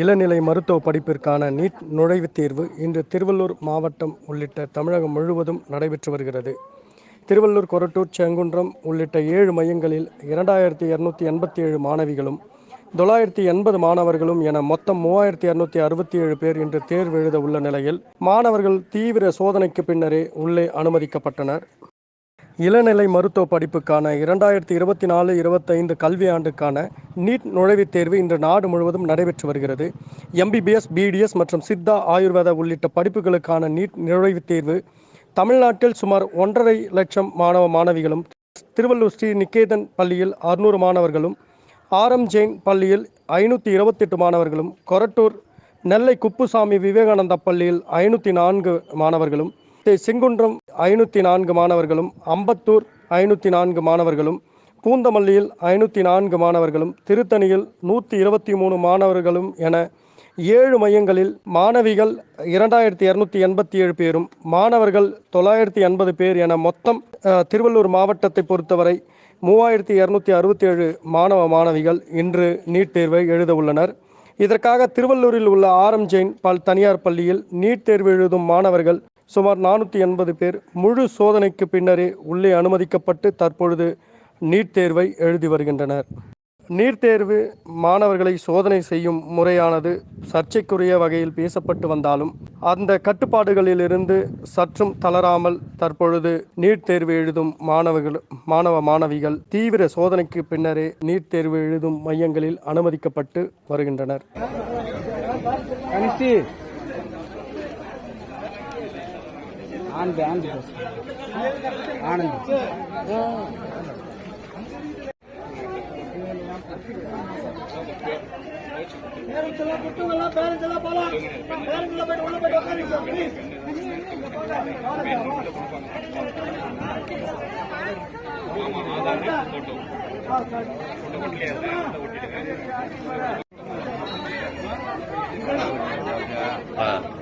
இளநிலை மருத்துவ படிப்பிற்கான நீட் நுழைவுத் தேர்வு இன்று திருவள்ளூர் மாவட்டம் உள்ளிட்ட தமிழகம் முழுவதும் நடைபெற்று வருகிறது. திருவள்ளூர் கொரட்டூர் செங்குன்றம் உள்ளிட்ட ஏழு மையங்களில் இரண்டாயிரத்தி இரநூத்தி எண்பத்தி ஏழு மாணவிகளும் தொள்ளாயிரத்தி எண்பது மாணவர்களும் என மொத்தம் மூவாயிரத்தி இரநூத்தி அறுபத்தி ஏழு பேர் இன்று தேர்வு எழுத உள்ள நிலையில் மாணவர்கள் தீவிர சோதனைக்கு பின்னரே உள்ளே அனுமதிக்கப்பட்டனர். இளநிலை மருத்துவ படிப்புக்கான இரண்டாயிரத்தி இருபத்தி நாலு இருபத்தைந்து கல்வியாண்டுக்கான நீட் நுழைவுத் தேர்வு இன்று நாடு முழுவதும் நடைபெற்று வருகிறது. எம்பிபிஎஸ் பிடிஎஸ் மற்றும் சித்தா ஆயுர்வேதா உள்ளிட்ட படிப்புகளுக்கான நீட் நுழைவுத் தேர்வு தமிழ்நாட்டில் சுமார் ஒன்றரை லட்சம் மாணவ மாணவிகளும் திருவள்ளூர் ஸ்ரீ நிகேதன் பள்ளியில் அறுநூறு மாணவர்களும் ஆர்எம் ஜெயின் பள்ளியில் ஐநூற்றி இருபத்தெட்டு மாணவர்களும் கொரட்டூர் நெல்லை குப்புசாமி விவேகானந்தா பள்ளியில் ஐநூற்றி நான்கு மாணவர்களும் செங்குன்றம் ஐநூற்றி நான்கு மாணவர்களும் அம்பத்தூர் ஐநூற்றி நான்கு மாணவர்களும் பூந்தமல்லியில் ஐநூற்றி நான்கு மாணவர்களும் திருத்தணியில் நூற்றி இருபத்தி மூணு மாணவர்களும் என ஏழு மையங்களில் மாணவிகள் இரண்டாயிரத்தி இரநூத்தி எண்பத்தி ஏழு பேரும் மாணவர்கள் தொள்ளாயிரத்தி எண்பது பேர் என மொத்தம் திருவள்ளூர் மாவட்டத்தை பொறுத்தவரை மூவாயிரத்தி இரநூத்தி அறுபத்தி ஏழு மாணவ மாணவிகள் இன்று நீட் தேர்வை எழுத உள்ளனர். இதற்காக திருவள்ளூரில் உள்ள ஆர்எம் ஜெயின் பல் தனியார் பள்ளியில் நீட் தேர்வு எழுதும் மாணவர்கள் சுமார் நானூற்றி எண்பது பேர் முழு சோதனைக்கு பின்னரே உள்ளே அனுமதிக்கப்பட்டு தற்பொழுது நீட் தேர்வை எழுதி வருகின்றனர். நீட் தேர்வு மாணவர்களை சோதனை செய்யும் முறையானது சர்ச்சைக்குரிய வகையில் பேசப்பட்டு வந்தாலும் அந்த கட்டுப்பாடுகளிலிருந்து சற்றும் தளராமல் தற்பொழுது நீட் தேர்வு எழுதும் மாணவர்கள் மாணவ மாணவிகள் தீவிர சோதனைக்கு பின்னரே நீட் தேர்வு எழுதும் மையங்களில் அனுமதிக்கப்பட்டு வருகின்றனர். கனிஷ்டி ஆனந்த் ஆனந்த். உள்ள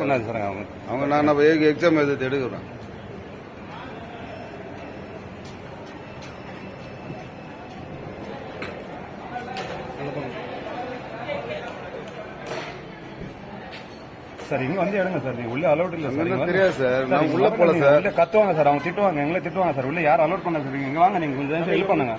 பண்ணாது சார் அவங்க? அவங்க நான் நம்ம எக்ஸாம் எழுதி எடுக்கிறோம். சார் இங்க வந்து எடுங்க சார். நீங்க உள்ள அலௌட் இல்ல சார். தெரியாது சார். நான் உள்ள போல சார். உள்ள கத்துவாங்க சார். அவங்க திட்டுவாங்க. எங்களை திட்டுவாங்க சார். உள்ள யாரும் அலௌட் பண்ண சார் இங்க வாங்க நீங்க கொஞ்சம் ஹெல்ப் பண்ணுங்க.